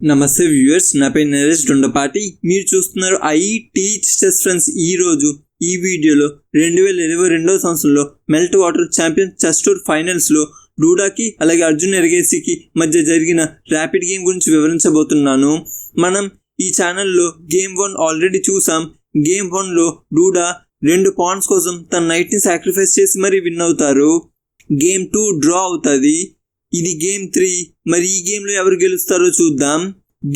నమస్తే వ్యూవర్స్ నా పేరు నరేష్ దొండపాటి మీరు చూస్తున్నారు ఐ టీచ్ చెస్ ఫ్రెండ్స్ ఈ రోజు ఈ వీడియోలో రెండు వేల ఇరవై రెండవ సంవత్సరంలో Meltwater champion chess tour ఫైనల్స్లో డూడాకి అలాగే అర్జున్ ఎరగేసికి మధ్య జరిగిన ర్యాపిడ్ గేమ్ గురించి వివరించబోతున్నాను. మనం ఈ ఛానల్లో గేమ్ వన్ ఆల్రెడీ చూసాం. గేమ్ వన్లో డూడా రెండు పాయింట్స్ కోసం తన నైట్ని సాక్రిఫైస్ చేసి మరీ విన్ అవుతారు. గేమ్ టూ డ్రా అవుతుంది. ఇది గేమ్ త్రీ. మరి ఈ గేమ్లో ఎవరు గెలుస్తారో చూద్దాం.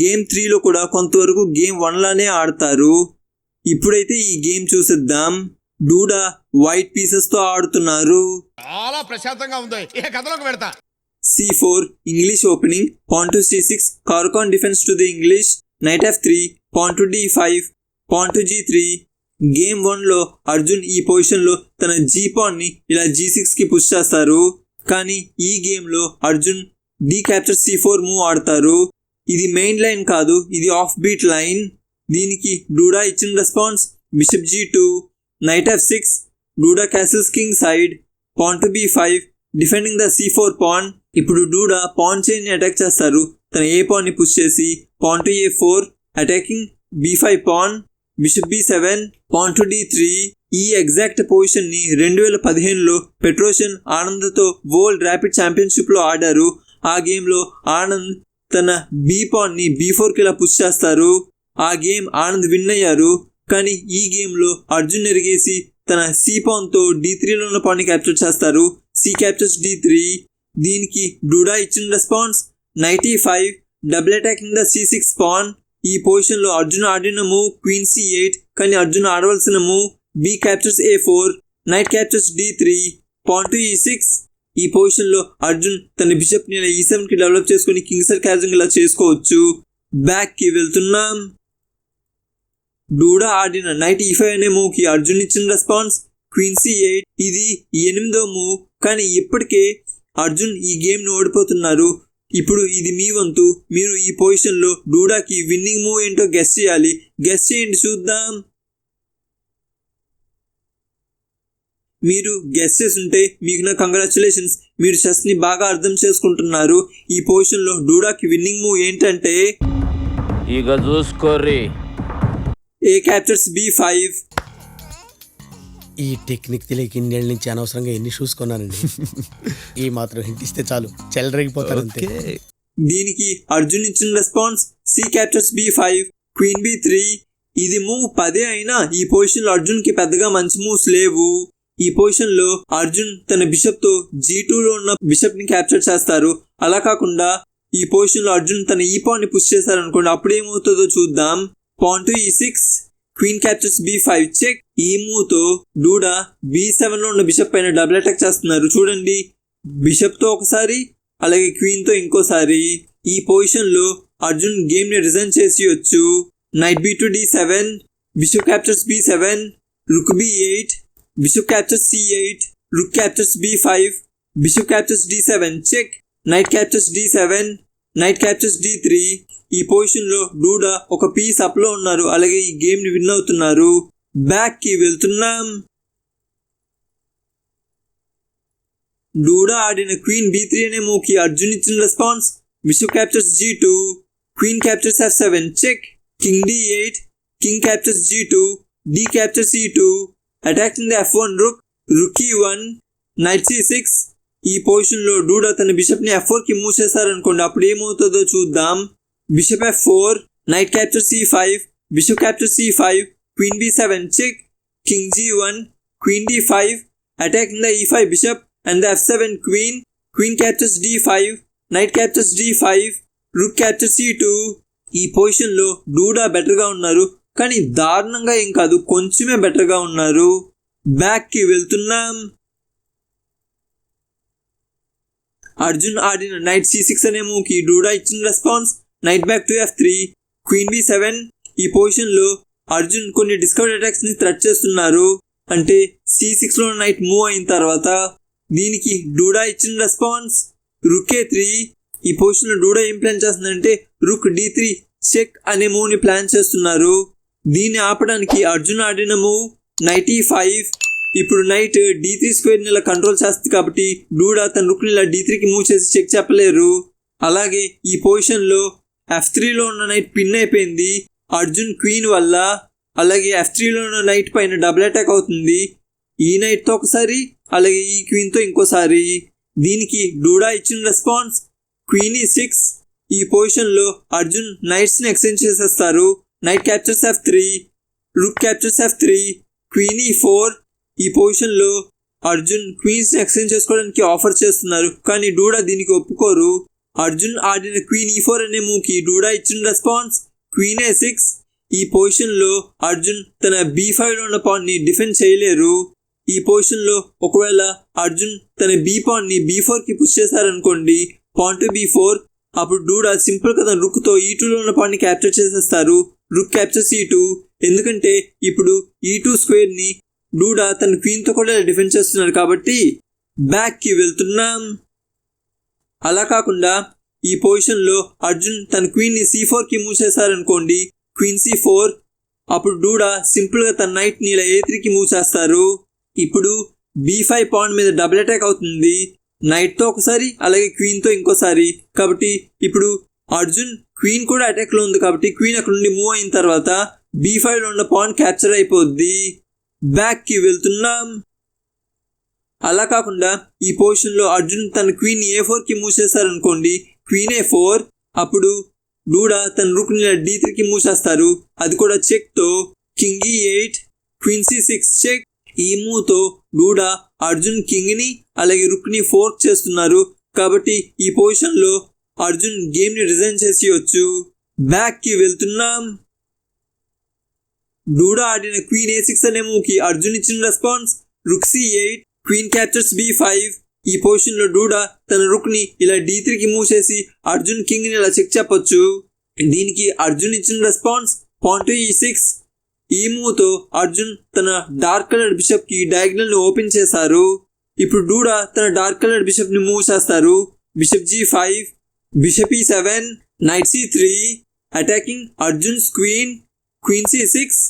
గేమ్ త్రీలో కూడా కొంతవరకు గేమ్ వన్లానే ఆడతారు. ఇప్పుడైతే ఈ గేమ్ చూసిద్దాం. డూడా వైట్ పీసెస్తో ఆడుతున్నారు. చాలా ప్రశాంతంగా ఉంది. కథలోకి పెడతా C four English opening. Pawn to C six Caro Kann defence to the English. Knight F three pawn to D five pawn to G three. Game వన్లో అర్జున్ ఈ పొజిషన్లో తన జీ పాన్ని ఇలా జీ సిక్స్కి పుష్ చేస్తారు. కానీ ఈ గేమ్లో Arjun D capture C four move ఆడతారు. ఇది మెయిన్ లైన్ కాదు ఇది ఆఫ్ బీట్ లైన్. దీనికి డూడా ఇచ్చిన response bishop g two knight f six Duda castles king side pawn to b five defending the c four pawn. ఇప్పుడు Duda pawn chain attack చేస్తారు. తన ఏ పాన్ని పుష్ చేసి pawn to a four attacking b five pawn bishop b seven pawn to d three ఈ exact పొజిషన్ని రెండు వేల పదిహేనులో పెట్రోషన్ ఆనంద్తో వరల్డ్ ర్యాపిడ్ ఛాంపియన్షిప్లో ఆడారు. ఆ గేమ్లో ఆనంద్ తన బీ పాన్ని బీ ఫోర్కి ఇలా పుష్ చేస్తారు? ఆ గేమ్ ఆనంద్ విన్ అయ్యారు. కానీ ఈ గేమ్లో అర్జున్ ఎరిగేసి తన సి పాన్తో డి త్రీలో ఉన్న పాన్ని క్యాప్చర్ చేస్తారు. C captures D three. దీనికి డూడా ఇచ్చిన response knight E five. Double attacking the C six pawn. ఈ పొజిషన్లో అర్జున్ ఆడిన మూవ్ క్వీన్ సి ఎయిట్. కానీ Arjun ఆడవలసిన move B captures A four knight captures D three pawn to E six ఈ పొజిషన్లో అర్జున్ తన బిషప్ని ఈ సెవెన్ e కి డెవలప్ చేసుకుని కింగ్సర్ క్యాచింగ్ ఇలా చేసుకోవచ్చు. బ్యాక్కి వెళ్తున్నాం. డూడా ఆడిన నైట్ ఈ ఫైవ్ అనే మూవ్కి అర్జున్ ఇచ్చిన రెస్పాన్స్ క్వీన్ సి ఎయిట్ ఇది ఎనిమిదో మూవ్ కానీ ఇప్పటికే అర్జున్ ఈ గేమ్ను ఓడిపోతున్నారు. ఇప్పుడు ఇది మీ వంతు. మీరు ఈ పొజిషన్లో డూడాకి విన్నింగ్ మూవ్ ఏంటో గెస్ చేయాలి. గెస్ చేయండి చూద్దాం. మీరు గెస్ చేస్తుంటే మీకు నా కంగ్రాచులేషన్స్ మీరు చెస్ని బాగా అర్థం చేసుకుంటున్నారు. ఈ పొజిషన్లో డూడాకి విన్నింగ్ మూవ్ ఏంటంటే? ఇక చూసుకోర్రి. ఏ క్యాప్చర్స్ బి ఫైవ్ ఈ టెక్నిక్ తెలియక ఇన్నేళ్ళ నుంచి అనవసరంగా ఎన్ని షూస్ కొన్నానండి. ఈ మాత్రం హింట్ ఇస్తే చాలు. చెలరేగిపోతారు అంతే దీనికి అర్జున్ ఇచ్చిన response C captures B five queen B three ఇది మూవ్ పదే అయినా ఈ పొజిషన్లో అర్జున్కి పెద్దగా మంచి మూవ్స్ లేవు. ఈ పొజిషన్లో అర్జున్ తన బిషప్తో జీ టూలో ఉన్న బిషప్ని క్యాప్చర్ చేస్తారు. అలా కాకుండా ఈ పొజిషన్లో అర్జున్ తన e ఈ పాన్ని పుష్ చేశారనుకోండి అప్పుడు ఏమవుతుందో చూద్దాం. Pawn to E six queen captures B five check ఈ మూవ్తో డూడా బి సెవెన్లో ఉన్న బిషప్ పైన డబుల్ అటాక్ చేస్తున్నారు. చూడండి బిషప్తో ఒకసారి అలాగే క్వీన్తో ఇంకోసారి. ఈ పొజిషన్లో అర్జున్ గేమ్ని రిజైన్ చేసి వచ్చు knight B to D seven bishop captures B seven rook B eight Bishop captures C eight captures captures B five bishop captures D seven check knight captures D seven knight captures three ఈ పొజిషన్లో Duda ఒక piece అప్లో ఉన్నారు. అలాగే ఈ గేమ్ని win అవుతున్నారు. బ్యాక్కి వెళ్తున్నాం. డూడా ఆడిన క్వీన్ బి త్రీ అనే మూవ్కి అర్జున్ ఇచ్చిన response bishop captures G two queen captures F seven check king D eight king captures G two D captures E two attacking the F one rook rook E one knight C six ఈ పొజిషన్లో Duda తన బిషప్ని F ఫోర్కి move చేశారనుకోండి అప్పుడు ఏమవుతుందో చూద్దాం. Bishop F four knight capture C five bishop capture C five queen B seven check king G one queen D five attacking the E five bishop and the F seven queen queen captures D five knight captures D five rook capture C two ఈ పొజిషన్లో Duda బెటర్గా ఉన్నారు. కానీ దారుణంగా ఏం కాదు కొంచెమే బెటర్గా ఉన్నారు. బ్యాక్కి వెళ్తున్నాం. అర్జున్ ఆడిన నైట్ సి సిక్స్ అనే మూకి డూడా ఇచ్చిన response knight back to F three queen B seven ఈ పొజిషన్లో అర్జున్ కొన్ని డిస్కౌంట్ అటాక్స్ని థ్రెట్ చేస్తున్నారు. అంటే సి సిక్స్లో నైట్ మూవ్ అయిన తర్వాత దీనికి డూడా ఇచ్చిన రెస్పాన్స్ రుకే త్రీ ఈ పొజిషన్లో డూడా ఏం ప్లాన్ చేస్తుందంటే రుక్ డి త్రీ చెక్ అనే మూవ్ని ప్లాన్ చేస్తున్నారు. దీన్ని ఆపడానికి అర్జున్ ఆడిన మూవ్ నైటీ ఫైవ్. ఇప్పుడు నైట్ డీ త్రీ స్క్వేర్ ఇలా కంట్రోల్ చేస్తుంది కాబట్టి డూడా తన రుక్ని ఇలా డీ త్రీకి మూవ్ చేసి చెక్ చెప్పలేరు. అలాగే ఈ పొజిషన్లో ఎఫ్ త్రీలో ఉన్న నైట్ పిన్ అయిపోయింది. అర్జున్ క్వీన్ వల్ల అలాగే ఎఫ్ త్రీలో ఉన్న నైట్ పైన డబుల్ అటాక్ అవుతుంది. ఈ నైట్తో ఒకసారి అలాగే ఈ క్వీన్తో ఇంకోసారి. దీనికి డూడా ఇచ్చిన రెస్పాన్స్ క్వీన్ ఈ సిక్స్ ఈ పొజిషన్లో అర్జున్ నైట్స్ని ఎక్స్చేంజ్ చేసేస్తారు. Knight captures F three rook captures F three queen E four ఈ పొజిషన్లో అర్జున్ క్వీన్స్ ఎక్స్చేంజ్ చేసుకోవడానికి ఆఫర్ చేస్తున్నారు. కానీ డూడా దీనికి ఒప్పుకోరు. అర్జున్ ఆడిన క్వీన్ ఈ ఫోర్ అనే మూకి డూడా ఇచ్చిన రెస్పాన్స్ క్వీన్ ఏ సిక్స్ ఈ పొజిషన్లో అర్జున్ తన బీ ఫైవ్లో ఉన్న పాన్ని డిఫెండ్ చేయలేరు. ఈ పొజిషన్లో ఒకవేళ అర్జున్ తన బీ పాన్ని బీ ఫోర్కి పుష్ చేశారనుకోండి పాయింట్ బీ ఫోర్ అప్పుడు డూడా సింపుల్గా తన రుక్తో ఈ e టూలో ఉన్న పాన్ని క్యాప్చర్ చేసేస్తారు. రుక్ క్యాప్చర్స్ ఈ టూ ఎందుకంటే ఇప్పుడు ఈ టూ స్క్వేర్ని డూడా తన క్వీన్తో కూడా డిఫెండ్ చేస్తున్నారు కాబట్టి బ్యాక్కి వెళ్తున్నాం. అలా కాకుండా ఈ పొజిషన్లో అర్జున్ తన క్వీన్ని సి ఫోర్కి మూవ్ చేశారనుకోండి క్వీన్ సి ఫోర్ అప్పుడు డూడా సింపుల్గా తన నైట్ని ఇలా ఏ త్రీకి మూవ్ చేస్తారు. ఇప్పుడు బీ ఫైవ్ పాయింట్ మీద డబుల్ అటాక్ అవుతుంది. నైట్తో ఒకసారి అలాగే క్వీన్తో ఇంకోసారి. కాబట్టి ఇప్పుడు అర్జున్ క్వీన్ కూడా అటాక్లో ఉంది కాబట్టి క్వీన్ అక్కడ నుండి మూవ్ అయిన తర్వాత బీ ఫైవ్లో ఉన్న పాయింట్ క్యాప్చర్ అయిపోద్ది. బ్యాక్కి వెళ్తున్నాం. అలా కాకుండా ఈ పొజిషన్లో అర్జున్ తన క్వీన్ ఏ ఫోర్కి మూవ్ చేశారనుకోండి క్వీన్ ఏ ఫోర్ అప్పుడు డూడా తన రుక్ని డి త్రీకి మూవ్ చేస్తారు. అది కూడా చెక్తో king e E eight queen C six check ఈ మూవ్తో డూడా అర్జున్ కింగ్ని అలాగే రుక్ని ఫోర్క్ చేస్తున్నారు. కాబట్టి ఈ పొజిషన్లో అర్జున్ గేమ్ని రిజైన్ చేసేయచ్చు. బ్యాక్కి వెళ్తున్నాం. డూడా ఆడిన క్వీన్ ఏ సిక్స్ అనే మూవ్కి అర్జున్ ఇచ్చిన response rook C eight queen captures B five ఈ పొజిషన్లో డూడా తన రుక్ని ఇలా డీ త్రీకి మూవ్ చేసి అర్జున్ కింగ్ని ఇలా చెక్ చెప్పొచ్చు. దీనికి అర్జున్ ఇచ్చిన response point e E six ఈ మూవ్తో అర్జున్ తన డార్క్ కలర్ బిషప్కి డయాగ్నల్ని ఓపెన్ చేశారు. ఇప్పుడు డూడా తన డార్క్ కలర్ బిషప్ని మూవ్ చేస్తారు. Bishop G five bishop e E seven knight C three attacking Arjun's queen queen C six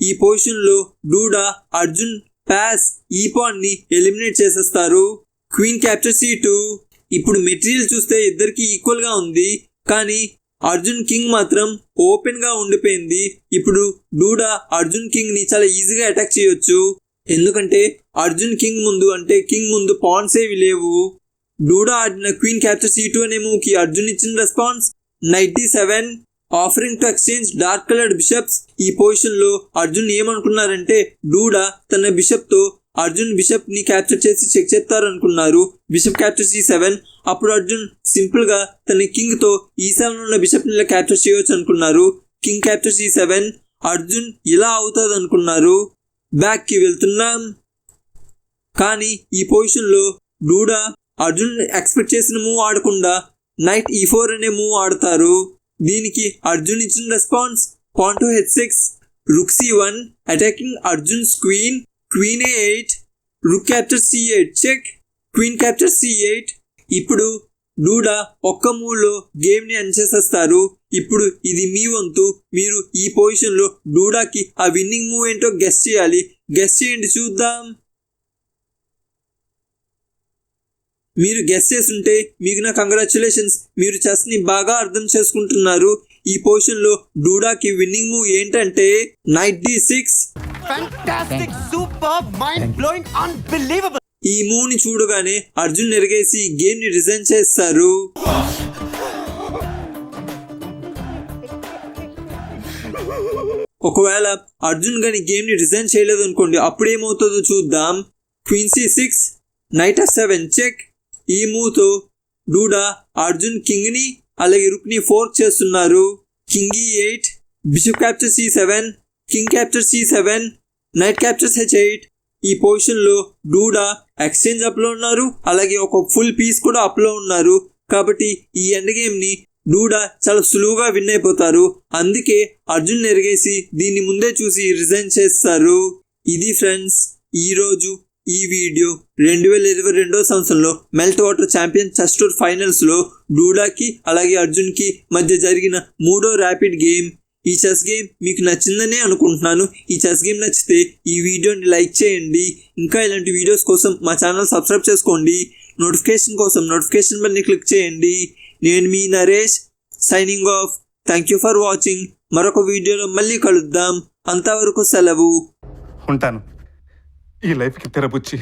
ఈ పొజిషన్లో డూడా అర్జున్ పాస్ ఈ పాయింట్ని ఎలిమినేట్ చేసేస్తారు. క్వీన్ క్యాప్చర్ సి టూ ఇప్పుడు మెటీరియల్ చూస్తే ఇద్దరికి ఈక్వల్గా ఉంది. కానీ అర్జున్ కింగ్ మాత్రం ఓపెన్గా ఉండిపోయింది. ఇప్పుడు డూడా అర్జున్ కింగ్ని చాలా ఈజీగా అటాక్ చేయొచ్చు. ఎందుకంటే అర్జున్ కింగ్ ముందు అంటే కింగ్ ముందు పాయింట్స్ ఏవి లేవు. డూడా ఆడిన క్వీన్ క్యాప్చర్ సి టూ అనే మూవ్కి అర్జున్ ఇచ్చిన response knight E seven offering to exchange dark coloured bishops ఈ పొజిషన్లో అర్జున్ ఏమనుకున్నారంటే డూడా తన బిషప్తో అర్జున్ బిషప్ని క్యాప్చర్ చేసి చెక్ చేస్తారనుకున్నారు. బిషప్ క్యాప్చర్ సి సెవెన్ అప్పుడు అర్జున్ సింపుల్గా తన e కింగ్తో ఈ సెవెన్ ఉన్న బిషప్ని ఇలా క్యాప్చర్ చేయవచ్చు అనుకున్నారు king capture C seven Arjun ఇలా అవుతుంది అనుకున్నారు బ్యాక్కి వెళ్తున్నాం. కానీ ఈ పొజిషన్లో డూడా అర్జున్ ఎక్స్పెక్ట్ చేసిన మూవ్ ఆడకుండా నైట్ ఈ ఫోర్ అనే మూవ్ ఆడతారు. దీనికి అర్జున్ ఇచ్చిన response pawn to H six rook C one attacking Arjun's queen queen A eight rook capture C eight check queen capture C eight ఇప్పుడు డూడా ఒక్క మూవ్లో గేమ్ని చేసేస్తారు. ఇప్పుడు ఇది మీ వంతు. మీరు ఈ పొజిషన్లో డూడాకి ఆ విన్నింగ్ మూవ్ ఏంటో గెస్ చేయాలి. గెస్ చేయండి చూద్దాం. మీరు గెస్ చేస్తుంటే మీకు నా కంగ్రాచులేషన్స్ మీరు చెస్ని బాగా అర్థం చేసుకుంటున్నారు. ఈ పొజిషన్లో డూడాకి విన్నింగ్ మూవ్ ఏంటంటే నైట్ డి సిక్స్. ఈ మూవ్ని చూడగానే అర్జున్ ఎరగేసి గేమ్ని రిజైన్ చేస్తారు. ఒకవేళ అర్జున్ గాని గేమ్ని రిజైన్ చేయలేదు అనుకోండి అప్పుడు ఏమవుతుందో చూద్దాం queen C six knight seven check ఈ మూతో డూడా అర్జున్ కింగ్ని అలాగే రుక్ని ఫోర్క్ చేస్తున్నారు. King E eight bishop capture C seven king capture C seven knight captures H eight. ఈ పొజిషన్లో డూడా ఎక్స్చేంజ్ అప్లో ఉన్నారు అలాగే ఒక ఫుల్ పీస్ కూడా అప్లో ఉన్నారు. కాబట్టి ఈ ఎండ్ గేమ్ని డూడా చాలా సులువుగా విన్ అయిపోతారు. అందుకే అర్జున్ ఎరిగేసి దీన్ని ముందే చూసి రిజైన్ చేస్తారు. ఇది ఫ్రెండ్స్ ఈ రోజు ఈ వీడియో రెండు వేల ఇరవై రెండో సంవత్సరంలో Meltwater champion chess tour ఫైనల్స్లో డూడాకి అలాగే అర్జున్కి మధ్య జరిగిన మూడో ర్యాపిడ్ గేమ్. ఈ చెస్ గేమ్ మీకు నచ్చిందనే అనుకుంటున్నాను. ఈ చెస్ గేమ్ నచ్చితే ఈ వీడియోని లైక్ చేయండి. ఇంకా ఇలాంటి వీడియోస్ కోసం మా ఛానల్ సబ్స్క్రైబ్ చేసుకోండి. నోటిఫికేషన్ కోసం నోటిఫికేషన్ బెల్ని క్లిక్ చేయండి. నేను మీ Naresh signing off. Thank you for watching. మరొక వీడియోలో మళ్ళీ కలుద్దాం. అంతవరకు సెలవు. ఉంటాను. ఈ లైఫ్కి తెరపుచ్చి